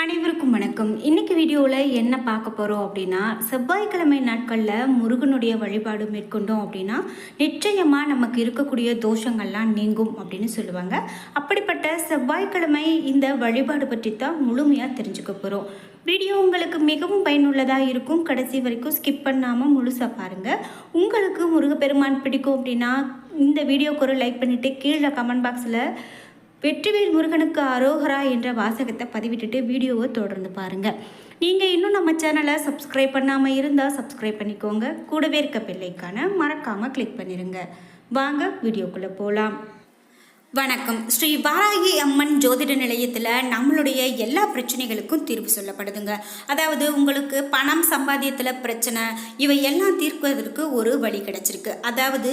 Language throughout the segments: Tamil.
அனைவருக்கும் வணக்கம். இன்னைக்கு வீடியோவில் என்ன பார்க்க போகிறோம் அப்படின்னா செவ்வாய்க்கிழமை நாட்களில் முருகனுடைய வழிபாடு மேற்கொண்டோம் அப்படின்னா நிச்சயமாக நமக்கு இருக்கக்கூடிய தோஷங்கள்லாம் நீங்கும் அப்படின்னு சொல்லுவாங்க. அப்படிப்பட்ட செவ்வாய்க்கிழமை இந்த வழிபாடு பற்றி தான் முழுமையாக தெரிஞ்சுக்க போகிறோம் வீடியோ உங்களுக்கு மிகவும் பயனுள்ளதாக இருக்கும். கடைசி வரைக்கும் ஸ்கிப் பண்ணாமல் முழுசாக பாருங்கள் உங்களுக்கு முருகப்பெருமான் பிடிக்கும் அப்படின்னா இந்த வீடியோக்கு ஒரு லைக் பண்ணிவிட்டு கீழே கமெண்ட் பாக்ஸில் வெற்றிவேல் முருகனுக்கு அரோகரா என்ற வாசகத்தை பதிவிட்டுட்டு வீடியோவை தொடர்ந்து பாருங்கள் நீங்கள் இன்னும் நம்ம சேனலை சப்ஸ்கிரைப் பண்ணாமல் இருந்தால் சப்ஸ்கிரைப் பண்ணிக்கோங்க. கூடவே இருக்க பிள்ளைக்கான மறக்காமல் கிளிக் பண்ணிடுங்க வாங்க வீடியோக்குள்ளே போகலாம் வணக்கம். ஸ்ரீ வாராகி அம்மன் ஜோதிட நிலையத்தில் நம்மளுடைய எல்லா பிரச்சனைகளுக்கும் தீர்வு சொல்லப்படுதுங்க. அதாவது உங்களுக்கு பணம் சம்பாத்தியத்தில் பிரச்சனை இவை எல்லாம் தீர்ப்பதற்கு ஒரு வழி கிடச்சிருக்கு. அதாவது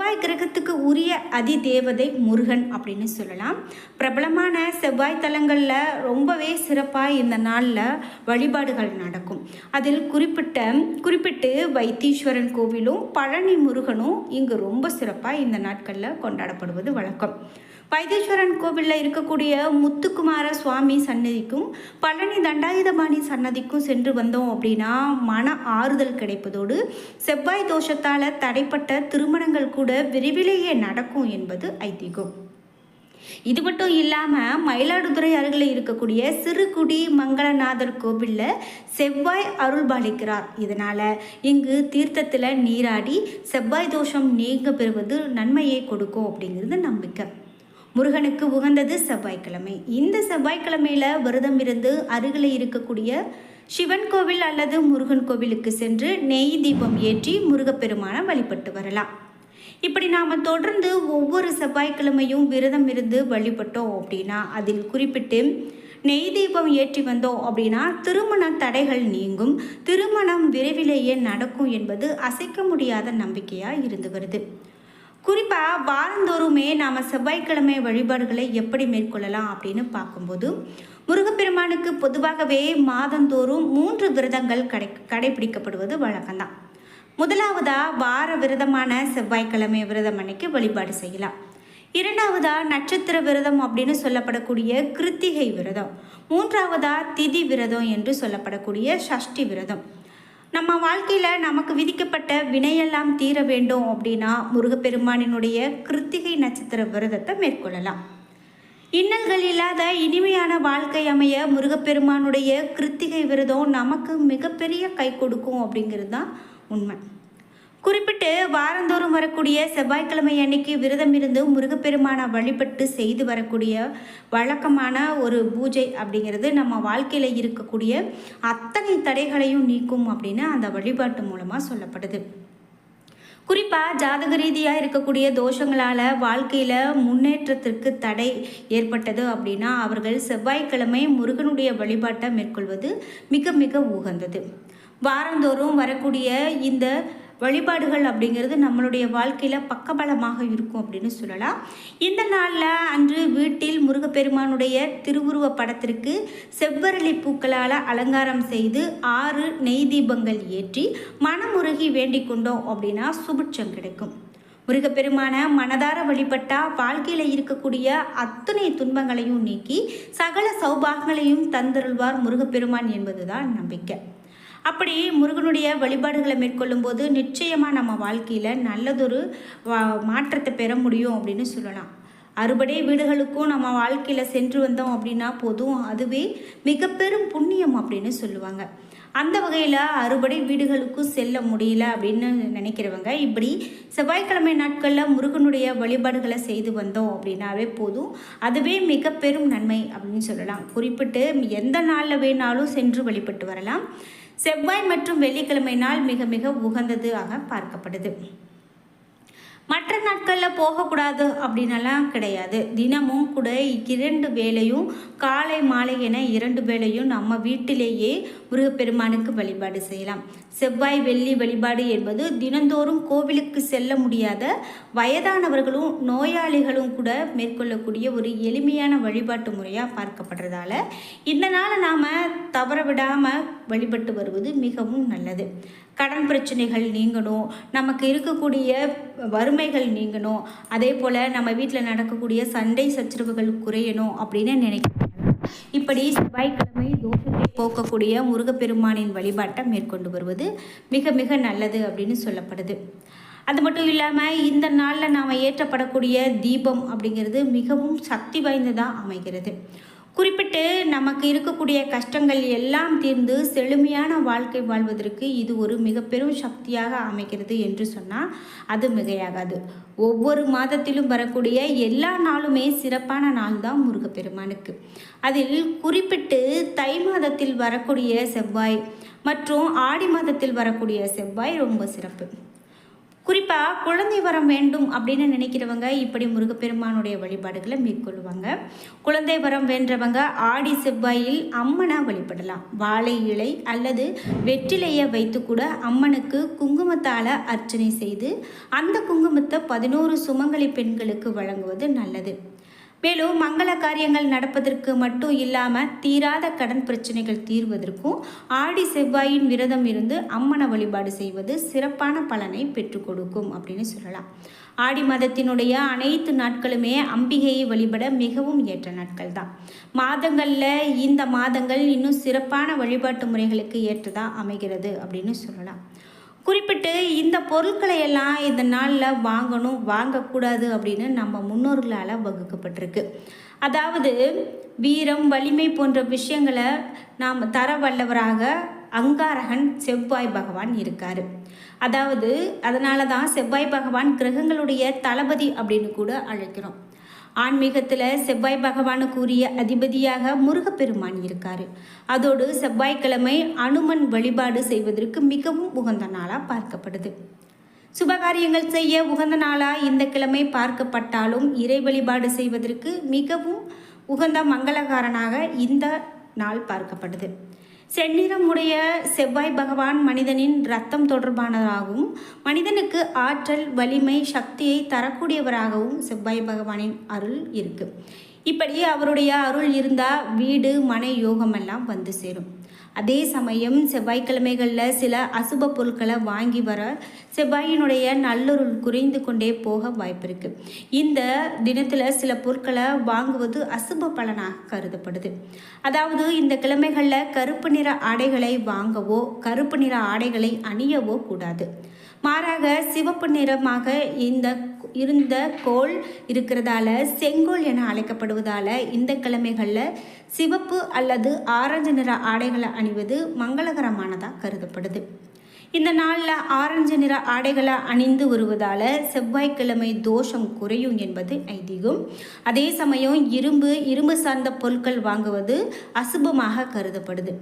செவ்வாய் கிரகத்துக்கு உரிய அதி தேவதை முருகன் அப்படின்னு சொல்லலாம். பிரபலமான செவ்வாய் தலங்களில் ரொம்பவே சிறப்பாக இந்த நாளில் வழிபாடுகள் நடக்கும். அதில் குறிப்பிட்ட குறிப்பிட்டு வைத்தீஸ்வரன் கோவிலும் பழனி முருகனும் இங்கு ரொம்ப சிறப்பாக இந்த நாட்களில் கொண்டாடப்படுவது வழக்கம். வைத்தீஸ்வரன் கோவிலில் இருக்கக்கூடிய முத்துக்குமார சுவாமி சன்னதிக்கும் பழனி தண்டாயுதபாணி சன்னதிக்கும் சென்று வந்தோம் அப்படின்னா மன ஆறுதல் கிடைப்பதோடு செவ்வாய் தோஷத்தால் தடைப்பட்ட திருமணங்கள் கூட விரைவிலேயே நடக்கும் என்பது ஐதீகம். இது மட்டும் இல்லாமல் மயிலாடுதுறை அருகில் இருக்கக்கூடிய சிறுகுடி மங்களநாதர் கோவிலில் செவ்வாய் அருள் பாலிக்கிறார் இதனால் இங்கு தீர்த்தத்தில் நீராடி செவ்வாய் தோஷம் நீங்க பெறுவது நன்மையை கொடுக்கும் அப்படிங்கிறது நம்பிக்கை. முருகனுக்கு உகந்தது செவ்வாய்க்கிழமை. இந்த செவ்வாய்க்கிழமையில் விரதம் இருந்து அருகில் இருக்கக்கூடிய சிவன் கோவில் அல்லது முருகன் கோவிலுக்கு சென்று நெய் தீபம் ஏற்றி முருகப்பெருமானை வழிபட்டு வரலாம். இப்படி நாம் தொடர்ந்து ஒவ்வொரு செவ்வாய்க்கிழமையும் விரதம் இருந்து வழிபட்டோம் அப்படின்னா அதில் குறிப்பிட்டு நெய் தீபம் ஏற்றி வந்தோம் அப்படின்னா திருமண தடைகள் நீங்கும். திருமணம் விரைவிலேயே நடக்கும் என்பது அசைக்க முடியாத நம்பிக்கையாக இருந்து வருது. குறிப்பாக வாரந்தோறுமே நாம் செவ்வாய்க்கிழமை வழிபாடுகளை எப்படி மேற்கொள்ளலாம் அப்படின்னு பார்க்கும்போது முருகப்பெருமானுக்கு பொதுவாகவே மாதந்தோறும் மூன்று விரதங்கள் கடை கடைபிடிக்கப்படுவது வழக்கம்தான். முதலாவதாக வார விரதமான செவ்வாய்க்கிழமை விரதம் அன்னைக்கு வழிபாடு செய்யலாம். இரண்டாவதா நட்சத்திர விரதம் அப்படின்னு சொல்லப்படக்கூடிய கிருத்திகை விரதம். மூன்றாவதா திதி விரதம் என்று சொல்லப்படக்கூடிய சஷ்டி விரதம். நம்ம வாழ்க்கையில் நமக்கு விதிக்கப்பட்ட வினையெல்லாம் தீர வேண்டும் அப்படின்னா முருகப்பெருமானினுடைய கிருத்திகை நட்சத்திர விரதத்தை மேற்கொள்ளலாம். இன்னல்கள் இல்லாத இனிமையான வாழ்க்கை அமைய முருகப்பெருமானுடைய கிருத்திகை விரதம் நமக்கு மிகப்பெரிய கை கொடுக்கும் அப்படிங்கிறது தான் உண்மை. குறிப்பிட்டு வாரந்தோறும் வரக்கூடிய செவ்வாய்க்கிழமை அன்னைக்கு விரதம் இருந்து முருகப்பெருமானை வழிபட்டு செய்து வரக்கூடிய வழக்கமான ஒரு பூஜை அப்படிங்கிறது நம்ம வாழ்க்கையில் இருக்கக்கூடிய அத்தனை தடைகளையும் நீக்கும் அப்படின்னு அந்த வழிபாட்டு மூலமாக சொல்லப்படுது. குறிப்பாக ஜாதக ரீதியாக இருக்கக்கூடிய தோஷங்களால் வாழ்க்கையில் முன்னேற்றத்திற்கு தடை ஏற்பட்டது அப்படின்னா அவர்கள் செவ்வாய்க்கிழமை முருகனுடைய வழிபாட்டை மேற்கொள்வது மிக மிக உகந்தது. வாரந்தோறும் வரக்கூடிய இந்த வழிபாடுகள் அப்படிங்கிறது நம்மளுடைய வாழ்க்கையில் பக்கபலமாக இருக்கும் அப்படின்னு சொல்லலாம். இந்த நாளில் அன்று வீட்டில் முருகப்பெருமானுடைய திருவுருவ படத்திற்கு செவ்வரளி பூக்களால் அலங்காரம் செய்து ஆறு நெய் தீபங்கள் ஏற்றி மனமுருகி வேண்டிக் கொண்டோம் அப்படின்னா சுபிட்சம் கிடைக்கும். முருகப்பெருமான மனதார வழிபட்டா வாழ்க்கையில் இருக்கக்கூடிய அத்தனை துன்பங்களையும் நீக்கி சகல சௌபாகங்களையும் தந்தருள்வார் முருகப்பெருமான் என்பதுதான் நம்பிக்கை. அப்படி முருகனுடைய வழிபாடுகளை மேற்கொள்ளும் போது நிச்சயமாக நம்ம வாழ்க்கையில் நல்லதொரு மாற்றத்தை பெற முடியும் அப்படின்னு சொல்லலாம். அறுபடை வீடுகளுக்கும் நம்ம வாழ்க்கையில் சென்று வந்தோம் அப்படின்னா போதும். அதுவே மிக பெரும் புண்ணியம் அப்படின்னு சொல்லுவாங்க. அந்த வகையில் அறுபடை வீடுகளுக்கும் செல்ல முடியல அப்படின்னு நினைக்கிறவங்க இப்படி செவ்வாய்க்கிழமை நாட்களில் முருகனுடைய வழிபாடுகளை செய்து வந்தோம் அப்படின்னாவே போதும். அதுவே மிக பெரும் நன்மை அப்படின்னு சொல்லலாம். குறிப்பிட்டு எந்த நாளில் வேணாலும் சென்று வழிபட்டு வரலாம். செவ்வாய் மற்றும் வெள்ளிக்கிழமை நாள் மிக மிக உகந்ததாக பார்க்கப்படுது. மற்ற நாட்களில் போகக்கூடாது அப்படின்னலாம் கிடையாது. தினமும் கூட இரண்டு வேளையும் காலை மாலை என இரண்டு வேளையும் நம்ம வீட்டிலேயே முருகப்பெருமானுக்கு வழிபாடு செய்யலாம். செவ்வாய் வெள்ளி வழிபாடு என்பது தினந்தோறும் கோவிலுக்கு செல்ல முடியாத வயதானவர்களும் நோயாளிகளும் கூட மேற்கொள்ளக்கூடிய ஒரு எளிமையான வழிபாட்டு முறையாக பார்க்கப்படுறதால இந்த நாளை நாம் தவற விடாமல் வழிபட்டு வருவது மிகவும் நல்லது. கடன் பிரச்சனைகள் நீங்கணும். நமக்கு இருக்கக்கூடிய வறுமைகள் நீங்கணும். அதே போல் நம்ம வீட்டில் நடக்கக்கூடிய சண்டை சச்சரவுகள் குறையணும் அப்படின்னு நினைக்கிறேன் இப்படி செவ்வாய்க்கிழமை தோஷத்தை போக்கக்கூடிய முருகப்பெருமானின் வழிபாட்டை மேற்கொண்டு வருவது மிக மிக நல்லது அப்படின்னு சொல்லப்படுது. அது மட்டும் இல்லாமல் இந்த நாளில் நாம் ஏற்றப்படக்கூடிய தீபம் அப்படிங்கிறது மிகவும் சக்தி வாய்ந்ததாக அமைகிறது. குறிப்பிட்டு நமக்கு இருக்கக்கூடிய கஷ்டங்கள் எல்லாம் தீர்ந்து செழுமையான வாழ்க்கை வாழ்வதற்கு இது ஒரு மிக பெரும் சக்தியாக அமைக்கிறது என்று சொன்னால் அது மிகையாகாது. ஒவ்வொரு மாதத்திலும் வரக்கூடிய எல்லா நாளுமே சிறப்பான நாள் தான் முருகப்பெருமானுக்கு. அதில் குறிப்பிட்டு தை மாதத்தில் வரக்கூடிய செவ்வாய் மற்றும் ஆடி மாதத்தில் வரக்கூடிய செவ்வாய் ரொம்ப சிறப்பு. குறிப்பாக குழந்தை வரம் வேண்டும் அப்படின்னு நினைக்கிறவங்க இப்படி முருகப்பெருமானுடைய வழிபாடுகளை மேற்கொள்வாங்க. குழந்தை வரம் வேண்டவங்க ஆடி செவ்வாயில் அம்மனை வழிபடலாம். வாழை இலை அல்லது வெற்றிலையை வைத்து கூட அம்மனுக்கு குங்குமத்தால் அர்ச்சனை செய்து அந்த குங்குமத்தை பதினோரு சுமங்கலி பெண்களுக்கு வழங்குவது நல்லது. மேலும் மங்கள காரியங்கள் நடப்பதற்கு மட்டும் இல்லாமல் தீராத கடன் பிரச்சனைகள் தீர்வதற்கும் ஆடி செவ்வாயின் விரதம் இருந்து அம்மனை வழிபாடு செய்வது சிறப்பான பலனை பெற்றுக் கொடுக்கும் அப்படின்னு சொல்லலாம். ஆடி மாதத்தினுடைய அனைத்து நாட்களுமே அம்பிகையை வழிபட மிகவும் ஏற்ற நாட்கள் தான் மாதங்களில் இந்த மாதங்கள் இன்னும் சிறப்பான வழிபாட்டு முறைகளுக்கு ஏற்றதாக அமைகிறது அப்படின்னு சொல்லலாம். குறிப்பிட்டு இந்த பொருட்களை எல்லாம் இந்த நாளில் வாங்கணும் வாங்கக்கூடாது அப்படின்னு நம்ம முன்னோர்களால் வகுக்கப்பட்டிருக்கு. அதாவது வீரம் வலிமை போன்ற விஷயங்களை நாம் தர வல்லவராக அங்காரகன் செவ்வாய் பகவான் இருக்கார். அதாவது அதனால தான் செவ்வாய் பகவான் கிரகங்களுடைய தளபதி அப்படின்னு கூட அழைக்கிறோம். ஆன்மீகத்தில் செவ்வாய் பகவானுக்கு உரிய அதிபதியாக முருகப்பெருமான் இருக்கார். அதோடு செவ்வாய்க்கிழமை அனுமன் வழிபாடு செய்வதற்கு மிகவும் உகந்த நாளாக பார்க்கப்படுது. சுபகாரியங்கள் செய்ய உகந்த நாளாக இந்த கிழமை பார்க்கப்பட்டாலும் இறை வழிபாடு செய்வதற்கு மிகவும் உகந்த மங்களகாரனாக இந்த நாள் பார்க்கப்படுது. செந்நிறமுடைய செவ்வாய் பகவான் மனிதனின் ரத்தம் தொடர்பானதாகவும் மனிதனுக்கு ஆற்றல் வலிமை சக்தியை தரக்கூடியவராகவும் செவ்வாய் பகவானின் அருள் இருக்கு. இப்படி அவருடைய அருள் இருந்தால் வீடு மனை யோகமெல்லாம் வந்து சேரும். அதே சமயம் செவ்வாய்க்கிழமைகளில் சில அசுப பொருட்களை வாங்கி வர செவ்வாயினுடைய நல்லொருள் குறைந்து கொண்டே போக வாய்ப்பு இருக்குது இந்த தினத்தில் சில பொருட்களை வாங்குவது அசுப பலனாக கருதப்படுது. அதாவது இந்த கிழமைகளில் கருப்பு நிற ஆடைகளை வாங்கவோ கருப்பு நிற ஆடைகளை அணியவோ கூடாது. மாறாக சிவப்பு நிறமாக இந்த இருந்த கோள் இருக்கிறதால செங்கோல் என அழைக்கப்படுவதால் இந்த கிழமைகளில் சிவப்பு அல்லது ஆரஞ்சு நிற ஆடைகளை அணிவது மங்களகரமானதாக கருதப்படுது. இந்த நாளில் ஆரஞ்சு நிற ஆடைகளை அணிந்து வருவதால் செவ்வாய்க்கிழமை தோஷம் குறையும் என்பது ஐதீகம். அதே சமயம் இரும்பு இரும்பு சார்ந்த பொருட்கள் வாங்குவது அசுபமாக கருதப்படுது.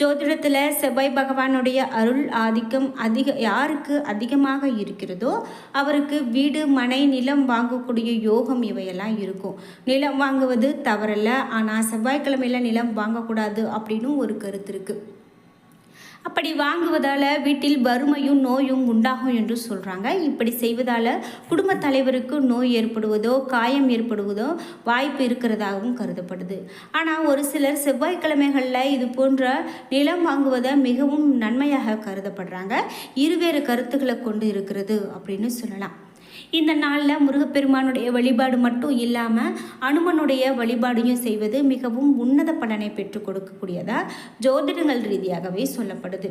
ஜோதிடத்தில் செவ்வாய் பகவானுடைய அருள் ஆதிக்கம் அதிக யாருக்கு அதிகமாக இருக்கிறதோ அவருக்கு வீடு மனை நிலம் வாங்கக்கூடிய யோகம் இவையெல்லாம் இருக்கும். நிலம் வாங்குவது தவறல்ல. ஆனால் செவ்வாய்க்கிழமையில் நிலம் வாங்கக்கூடாது அப்படின்னு ஒரு கருத்து இருக்குது அப்படி வாங்குவதால் வீட்டில் வறுமையும் நோயும் உண்டாகும் என்று சொல்கிறாங்க இப்படி செய்வதால் குடும்ப தலைவருக்கு நோய் ஏற்படுவதோ காயம் ஏற்படுவதோ வாய்ப்பு இருக்கிறதாகவும் கருதப்படுது. ஆனால் ஒரு சிலர் செவ்வாய்க்கிழமைகளில் இது போன்ற நிலம் வாங்குவதை மிகவும் நன்மையாக கருதப்படுறாங்க. இருவேறு கருத்துக்களை கொண்டு இருக்கிறது அப்படின்னு சொல்லலாம். இந்த நாளில் முருகப்பெருமானுடைய வழிபாடு மட்டும் இல்லாமல் அனுமனுடைய வழிபாடையும் செய்வது மிகவும் உன்னத பலனை பெற்றுக் கொடுக்கக்கூடியதாக ஜோதிடங்கள் ரீதியாகவே சொல்லப்படுது.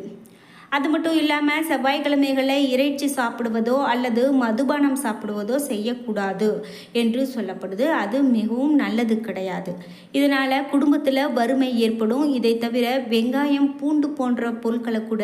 அது மட்டும் இல்லாமல் செவ்வாய்க்கிழமைகளில் இறைச்சி சாப்பிடுவதோ அல்லது மதுபானம் சாப்பிடுவதோ செய்யக்கூடாது என்று சொல்லப்படுது. அது மிகவும் நல்லது கிடையாது. இதனால் குடும்பத்தில் வறுமை ஏற்படும். இதை தவிர வெங்காயம் பூண்டு போன்ற பொருட்களை கூட